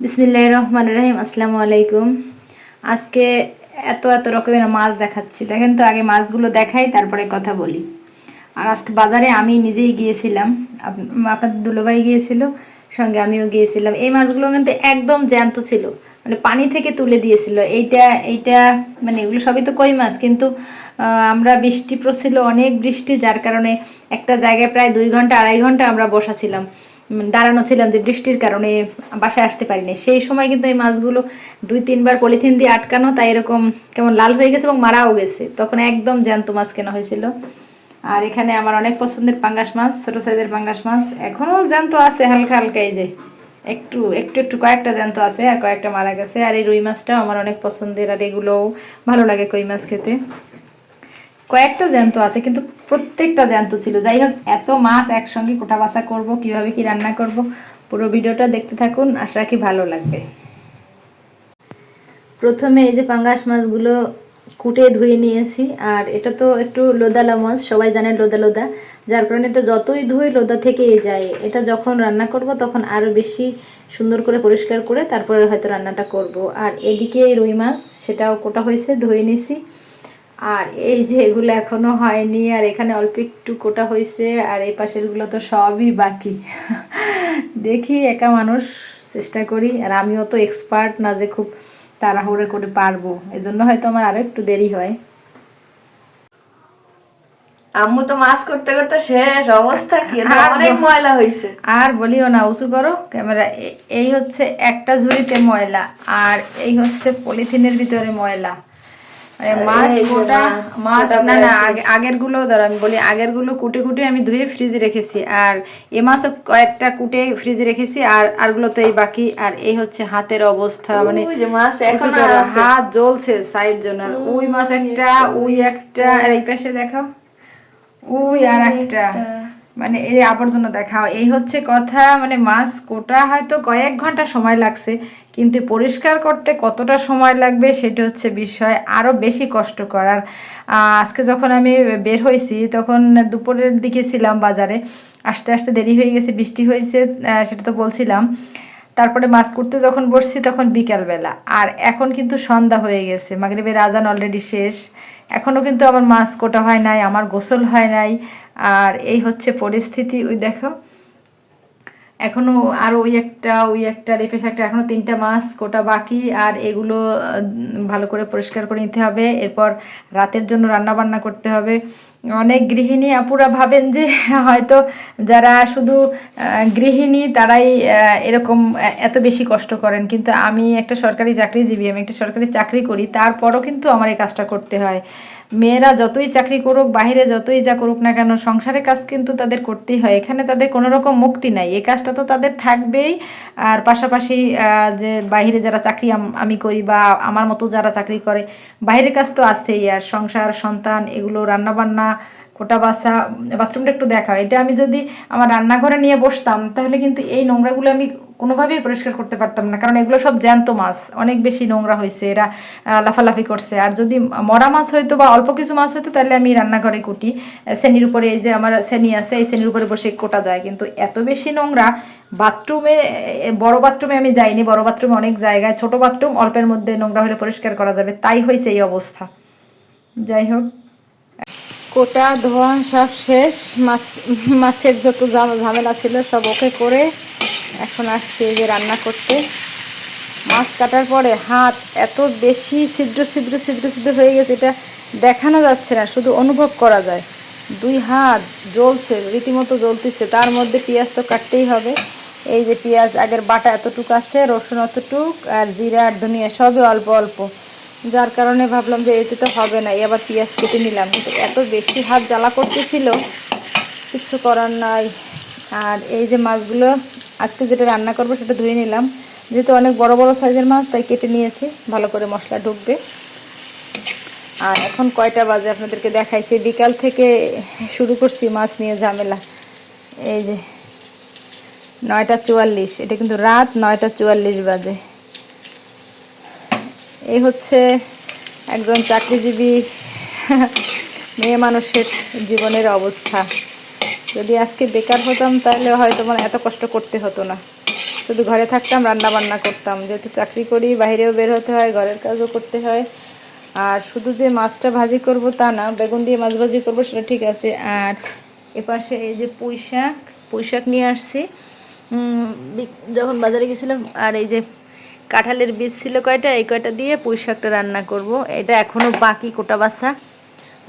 বিসমিল্লাহ রহমান রহিম আসসালামু আলাইকুম আজকে এত এত রকমের মাছ দেখাচ্ছি। দেখেন তো আগে মাছগুলো দেখাই তারপরে কথা বলি। আর আজকে বাজারে আমি নিজেই গিয়েছিলাম। আপ- আপনাদের দুলোভাই গিয়েছিল সঙ্গে আমিও গিয়েছিলাম। এই মাছগুলো কিন্তু একদম জ্যান্ত ছিল। মানে পানি থেকে তুলে দিয়েছিল। এইটা এইটা মানে এগুলো সবই তো কই মাছ কিন্তু আমরা বৃষ্টি পড়ছিল অনেক বৃষ্টি যার কারণে একটা জায়গায় প্রায় দুই ঘণ্টা আড়াই ঘণ্টা আমরা বসাছিলাম উম, দাঁড়ানো ছিলাম যে বৃষ্টির কারণে বাসায় আসতে পারিনি। সেই সময় কিন্তু এই মাছগুলো দুই, তিনবার পলিথিন দিয়ে আটকানো, তাই এরকম কেমন লাল হয়ে গেছে এবং মারাও গেছে। তখন একদম জ্যান্ত মাছ কেনা হয়েছিল। আর এখানে আমার অনেক পছন্দের পাঙ্গাস মাছ, ছোট সাইজের পাঙ্গাস মাছ। এখনও জ্যান্ত আছে হালকা হালকা এই যে। একটু একটু একটু কয়েকটা জ্যান্ত আছে আর কয়েকটা মারা গেছে। আর এই রুই মাছটাও আমার অনেক পছন্দের আর এগুলোও ভালো লাগে কই মাছ খেতে। কয়েকটা জ্যান্ত আছে, কিন্তু প্রত্যেকটা জ্যান্ত ছিল। যাই হোক এত মাছ একসঙ্গে কোটা বাসা করব, কীভাবে কি রান্না করব, পুরো ভিডিওটা দেখতে থাকুন, আশা রাখি ভালো লাগবে। প্রথমে এই যে পাঙ্গাস মাছগুলো কুটে ধুয়ে নিয়েছি, আর এটা তো একটু লোদালা মাছ, সবাই জানে লোদা লোদা। যার কারণে এটা যতই ধুই, লোদা থেকে যায়। এটা যখন রান্না করব, তখন আরও বেশি সুন্দর করে পরিষ্কার করে তারপরে হয়তো রান্নাটা করব। আর এদিকে রুই মাছ, সেটাও কোটা হয়েছে, ধুয়ে নিয়েছি। আর এই যে এগুলো এখনও হয়নি আর এখানে অল্প একটু কোটা হয়েছে আর এই পাশেরগুলো তো সবই বাকি। দেখি একা মানুষ চেষ্টা করি আর আমিও তো এক্সপার্ট না যে খুব তাড়াহুড়ো করে পারব। এজন্য হয়তো আমার আরও একটু দেরি হয়। আম্মু তো মাছ করতে করতে শেষ অবস্থা কি? অনেক ময়লা হয়েছে আর বলিও না উঁচু করো ক্যামেরা। এই হচ্ছে একটা ঝুড়িতে ময়লা আর এই হচ্ছে পলিথিনের ভিতরে ময়লা। মাছ গোটা মাছ, মাছ না না আগেরগুলো ধরো আমি বলি আগেরগুলো কুটে কুটে আমি ধুয়ে ফ্রিজে রেখেছি। আর এ মাছও কয়েকটা কুটে ফ্রিজে রেখেছি আর আরগুলো তো এই বাকি। আর এই হচ্ছে হাতের অবস্থা মানে হাত জ্বলছে সাইড জন্য। আর ওই মাছ একটা ওই একটা আর এই পাশে দেখাও। ওই আর একটা। মানে এই আবর্জনা দেখাও। এই হচ্ছে কথা মানে মাছ কোটা হয়তো কয়েক ঘণ্টা সময় লাগছে। কিন্তু পরিষ্কার করতে কতটা সময় লাগবে সেটা হচ্ছে বিষয় আরও বেশি কষ্ট করার আজকে যখন আমি বের হয়েছি, তখন দুপুরের দিকে ছিলাম বাজারে। আসতে আসতে দেরি হয়ে গেছে, বৃষ্টি হয়েছে সেটা তো বলছিলাম। তারপরে মাছ করতে যখন বসছি, তখন বিকালবেলা। আর এখন কিন্তু সন্ধ্যা হয়ে গেছে, মাগরিবের আজান অলরেডি শেষ। এখনও কিন্তু আমার মাছ কোটা হয় নাই, আমার গোসল হয় নাই। আর এই হচ্ছে পরিস্থিতি। ওই দেখো এখনও আর ওই একটা ওই একটা রেপেশ একটা এখনও তিনটা মাছ কোটা বাকি, আর এগুলো ভালো করে পরিষ্কার করে নিতে হবে। এরপর রাতের জন্য রান্না বান্না করতে হবে। অনেক গৃহিণী আপুরা ভাবেন যে, হয়তো যারা শুধু গৃহিণী তারাই এরকম এত বেশি কষ্ট করেন। কিন্তু আমি একটা সরকারি চাকরিজীবী, আমি একটা সরকারি চাকরি করি, তারপরও কিন্তু আমার এই কাজটা করতে হয়। মেয়েরা যতই চাকরি করুক, বাহিরে যতই যা করুক না কেন, সংসারের কাজ কিন্তু তাদের করতেই হয়। এখানে তাদের কোনো রকম মুক্তি নাই। এই কাজটা তো তাদের থাকবেই। আর পাশাপাশি যে বাহিরে যারা চাকরি আম- করি বা আমার মতো যারা চাকরি করে বাইরের কাজ তো আছেই। আর সংসার, সন্তান, এগুলো রান্নাবান্না কোটা বাসা, বাথরুমটা একটু দেখা এটা আমি যদি আমার রান্নাঘরে নিয়ে বসতাম, তাহলে কিন্তু এই নোংরাগুলো আমি কোনোভাবেই পরিষ্কার করতে পারতাম না, কারণ এগুলো সব জ্যান্ত মাছ। অনেক বেশি নোংরা হয়েছে, এরা লাফালাফি করছে। আর যদি মরা মাছ হয়তো বা অল্প কিছু মাছ হয়তো, তাহলে আমি রান্নাঘরে কুটি। শ্রেণির উপরে এই যে আমার শ্রেণি আছে, এই শ্রেণির উপরে বসে কোটা যায়। কিন্তু এত বেশি নোংরা, বাথরুমে বড় বাথরুমে আমি যাইনি। বড় বাথরুমে অনেক জায়গায়, ছোট বাথরুম অল্পের মধ্যে নোংরা হলে পরিষ্কার করা যাবে। তাই হয়েছে এই অবস্থা। যাই হোক। কোটা, ধোয়া সব শেষ। মাছ, মাছের যত ঝামেলা ছিল সব ওকে করে এখন আসছে যে রান্না করতে। মাছ কাটার পরে হাত এত বেশি ছিদ্র ছিদ্র ছিদ্র ছিদ্র হয়ে গেছে, এটা দেখানো যাচ্ছে না, শুধু অনুভব করা যায়। দুই হাত জ্বলছে, রীতিমতো জ্বলতেছে, তার মধ্যে পেঁয়াজ তো কাটতেই হবে। এই যে পেঁয়াজ, আগের বাটা এতটুকু আছে, রসুন অতটুক আর জিরা আর ধনিয়া, সবই অল্প অল্প। যার কারণে ভাবলাম যে এতে তো হবে না আবার পেঁয়াজ কেটে নিলাম। কিন্তু এত বেশি হাত জ্বালা করতেছিল, কিচ্ছু করার নাই। আর এই যে মাছগুলো আজকে যেটা রান্না করব সেটা ধুয়ে নিলাম। যেহেতু অনেক বড় বড় সাইজের মাছ, তাই কেটে নিয়েছি, ভালো করে মশলা ঢুকবে। আর এখন কয়টা বাজে আপনাদেরকে দেখাই। সেই বিকাল থেকে শুরু করছি মাছ নিয়ে ঝামেলা। এই যে নয়টা চুয়াল্লিশ, এটা কিন্তু রাত নয়টা চুয়াল্লিশ বাজে। এই হচ্ছে একজন চাকরিজীবী মেয়ে মানুষের জীবনের অবস্থা। যদি আজকে বেকার হতাম, তাহলে হয়তো মানে এত কষ্ট করতে হতো না। শুধু ঘরে থাকতাম রান্না বান্না করতাম। যেহেতু চাকরি করি, বাইরেও বের হতে হয়, ঘরের কাজও করতে হয়। আর শুধু যে মাছটা ভাজি করব তা না, বেগুন দিয়ে মাছ ভাজি করব, সেটা ঠিক আছে। আর এপাশে এই যে পুঁই শাক নিয়ে আসছি। যখন বাজারে গেছিলাম, আর এই যে কাঁঠালের বীজ ছিল কয়টা? এই কয়টা দিয়ে পুঁই শাকটা রান্না করব। এটা এখনও বাকি কোটা বাসা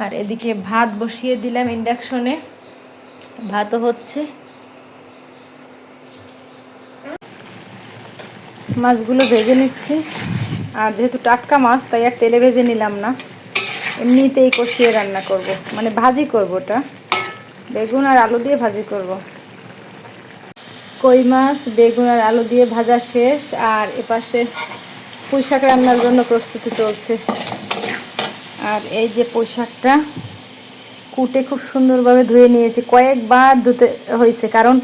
আর এদিকে ভাত বসিয়ে দিলাম ইন্ডাকশনে। ভাতও হচ্ছে। মাছগুলো ভেজে নিচ্ছি। আর যেহেতু টাটকা মাছ, তাই আর তেলে ভেজে নিলাম না। এমনিতেই কষিয়ে রান্না করব। মানে ভাজি করব ওটা। বেগুন আর আলু দিয়ে ভাজি করব। কই মাছ, বেগুন আর আলু দিয়ে ভাজা শেষ, আর এপাশে পুঁই শাক রান্নার জন্য প্রস্তুতি চলছে। আর এই যে পুঁই শাকটা কুটে খুব সুন্দরভাবে ধুয়ে নিয়েছি। কয়েকবার ধুতে হয়েছে, কারণ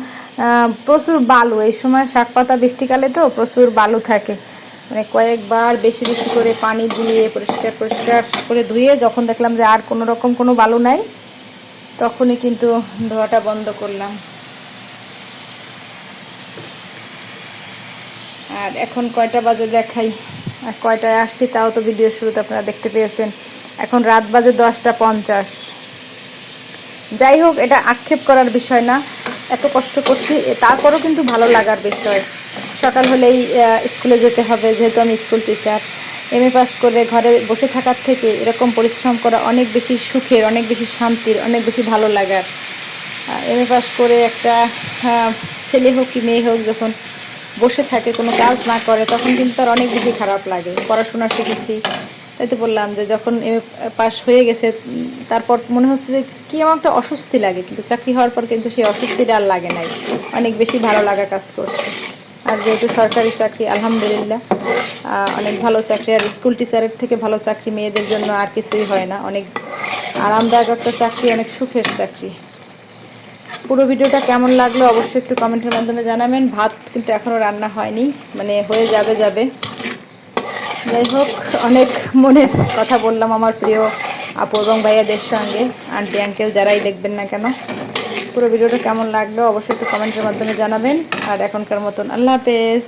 প্রচুর বালু। এই সময় শাক পাতা বৃষ্টিকালে তো প্রচুর বালু থাকে। মানে কয়েকবার বেশি বেশি করে পানি দিয়ে পরিষ্কার পরিষ্কার করে ধুয়ে যখন দেখলাম যে আর কোনো রকম কোনো বালু নাই, তখনই কিন্তু ধোয়াটা বন্ধ করলাম। আর এখন কয়টা বাজে দেখাই। আর কয়টায় আসছি তাও তো ভিডিও শুরুতে আপনারা দেখতে পেয়েছেন। এখন রাত বাজে দশটা পঞ্চাশ। যাই হোক, এটা আক্ষেপ করার বিষয় না। এত কষ্ট করছি তারপরও কিন্তু ভালো লাগার বিষয়। সকাল হলেই স্কুলে যেতে হবে, যেহেতু আমি school teacher M A pass করে ঘরে বসে থাকার থেকে এরকম পরিশ্রম করা অনেক বেশি সুখের, অনেক বেশি শান্তির, অনেক বেশি ভালো লাগার। এম এ পাস করে একটা ছেলে হোক কি মেয়ে হোক, যখন বসে থাকে, কোনো কাজ না করে, তখন কিন্তু তার অনেক বেশি খারাপ লাগে। পড়াশোনা শিখেছি। তাই তো বললাম যে যখন এম পাস হয়ে গেছে, তারপর মনে হচ্ছে যে কি আমার একটা অস্বস্তি লাগে, কিন্তু চাকরি হওয়ার পর কিন্তু সেই অস্বস্তিটা আর লাগে নাই। অনেক বেশি ভালো লাগা কাজ করছে। আর যেহেতু সরকারি চাকরি, আলহামদুলিল্লাহ অনেক ভালো চাকরি, আর স্কুল টিচারের থেকে ভালো চাকরি, মেয়েদের জন্য আর কিছুই হয় না। অনেক আরামদায়ক একটা চাকরি, অনেক সুখের চাকরি। পুরো ভিডিওটা কেমন লাগল অবশ্যই একটু কমেন্টের মাধ্যমে জানাবেন। ভাত কিন্তু এখনও রান্না হয়নি মানে হয়ে যাবে যাবে। যাই হোক, অনেক মনের কথা বললাম আমার প্রিয় আপু এবং ভাইয়াদের সঙ্গে। আন্টি, আঙ্কেল যারাই দেখবেন না কেন, পুরো ভিডিওটা কেমন লাগল অবশ্যই একটু কমেন্টের মাধ্যমে জানাবেন। আর এখনকার মতন আল্লাহ হাফেজ।